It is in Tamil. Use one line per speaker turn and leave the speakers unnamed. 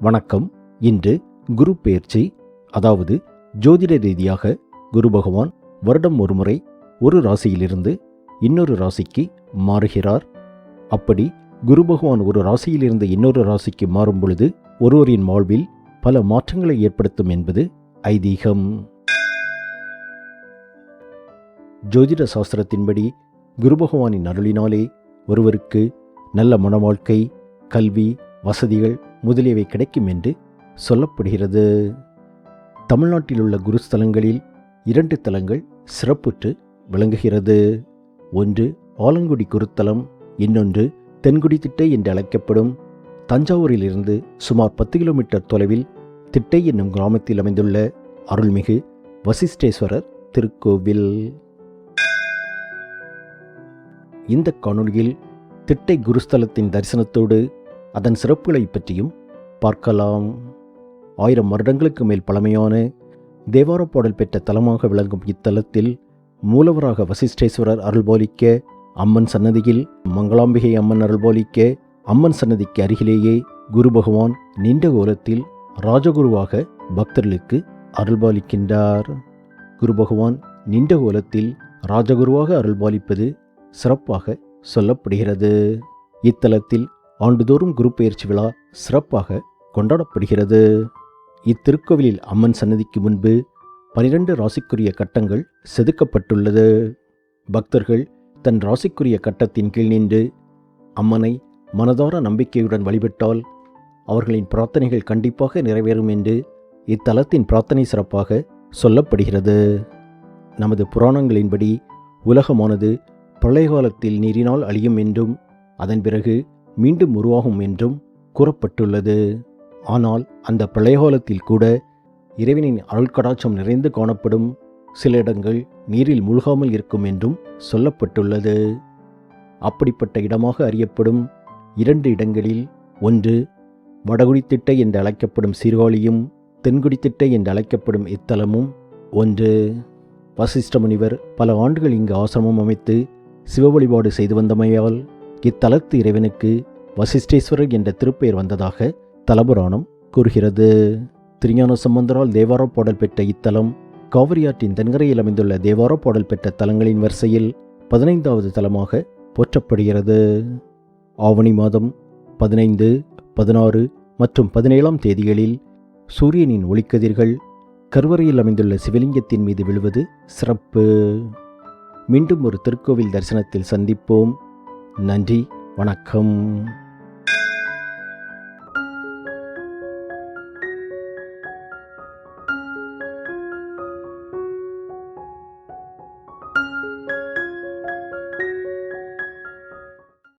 வணக்கம். இன்று குரு பெயர்ச்சி அதாவது ஜோதிட ரீதியாக குரு பகவான் வருடம் ஒருமுறை ஒரு ராசியிலிருந்து இன்னொரு ராசிக்கு மாறுகிறார். அப்படி குரு பகவான் ஒரு ராசியிலிருந்து இன்னொரு ராசிக்கு மாறும் பொழுது ஒருவரின் வாழ்வில் பல மாற்றங்களை ஏற்படுத்தும் என்பது ஐதீகம். ஜோதிட சாஸ்திரத்தின்படி குரு பகவானின் அருளினாலே ஒருவருக்கு நல்ல மனவாழ்க்கை கல்வி வசதிகள் முதலியவை கிடைக்கும் என்று சொல்லப்படுகிறது. தமிழ்நாட்டில் உள்ள குருஸ்தலங்களில் இரண்டு தலங்கள் சிறப்புற்று விளங்குகிறது. ஒன்று ஆலங்குடி குருத்தலம் இன்னொன்று தென்குடி திட்டை என்று அழைக்கப்படும். தஞ்சாவூரிலிருந்து சுமார் பத்து கிலோமீட்டர் தொலைவில் திட்டை என்னும் கிராமத்தில் அமைந்துள்ள அருள்மிகு வசிஷ்டேஸ்வரர் திருக்கோவில். இந்த காணொலியில் திட்டை குருஸ்தலத்தின் தரிசனத்தோடு அதன் சிறப்புகளை பற்றியும் பார்க்கலாம். ஆயிரம் வருடங்களுக்கு மேல் பழமையான தேவார பாடல் பெற்ற தலமாக விளங்கும் இத்தலத்தில் மூலவராக வசிஷ்டேஸ்வரர் அருள்பாலிக்க அம்மன் சன்னதியில் மங்களாம்பிகை அம்மன் அருள்பாலிக்க அம்மன் சன்னதிக்கு அருகிலேயே குரு பகவான் நீண்ட கோலத்தில் ராஜகுருவாக பக்தர்களுக்கு அருள்பாலிக்கின்றார். குரு பகவான் நீண்ட கோலத்தில் ராஜகுருவாக அருள்பாலிப்பது சிறப்பாக சொல்லப்படுகிறது. இத்தலத்தில் ஆண்டுதோறும் குரு பெயர்ச்சி விழா சிறப்பாக கொண்டாடப்படுகிறது. இத்திருக்கோவிலில் அம்மன் சன்னதிக்கு முன்பு பனிரெண்டு ராசிக்குரிய கட்டங்கள் செதுக்கப்பட்டுள்ளது. பக்தர்கள் தன் ராசிக்குரிய கட்டத்தின் கீழ் நின்று அம்மனை மனதார நம்பிக்கையுடன் வழிபட்டால் அவர்களின் பிரார்த்தனைகள் கண்டிப்பாக நிறைவேறும் என்று இத்தலத்தின் பிரார்த்தனை சிறப்பாக சொல்லப்படுகிறது. நமது புராணங்களின்படி உலகமானது பழைய காலத்தில் நீரினால் அழியும் என்றும் அதன் பிறகு மீண்டும் உருவாகும் என்றும் கூறப்பட்டுள்ளது. ஆனால் அந்த பிரளயகாலத்தில் கூட இறைவனின் அருள்கடாட்சம் நிறைந்து காணப்படும் சில இடங்கள் நீரில் மூழ்காமல் இருக்கும் என்றும் சொல்லப்பட்டுள்ளது. அப்படிப்பட்ட இடமாக அறியப்படும் இரண்டு இடங்களில் ஒன்று வடகுடித்திட்டை என்று அழைக்கப்படும் சீர்காழியும் தென்குடித்திட்டை என்று அழைக்கப்படும் இத்தலமும் ஒன்று வசிஷ்ட முனிவர் பல ஆண்டுகள் இங்கு ஆசிரமம் அமைத்து சிவ வழிபாடு செய்து வந்தமையால் இத்தலத்து இறைவனுக்கு வசிஷ்டேஸ்வரர் என்ற திருப்பெயர் வந்ததாக தலபுராணம் கூறுகிறது. திருஞான சம்பந்தரால் தேவார பாடல் பெற்ற இத்தலம் காவிரியாற்றின் தென்கரையில் அமைந்துள்ள தேவார பாடல் பெற்ற தலங்களின் வரிசையில் பதினைந்தாவது தலமாக போற்றப்படுகிறது. ஆவணி மாதம் பதினைந்து பதினாறு மற்றும் பதினேழாம் தேதிகளில் சூரியனின் ஒளிக்கதிர்கள் கருவறையில் அமைந்துள்ள சிவலிங்கத்தின் மீது விழுவது சிறப்பு. மீண்டும் ஒரு திருக்கோவில் தரிசனத்தில் சந்திப்போம். நன்றி வணக்கம்.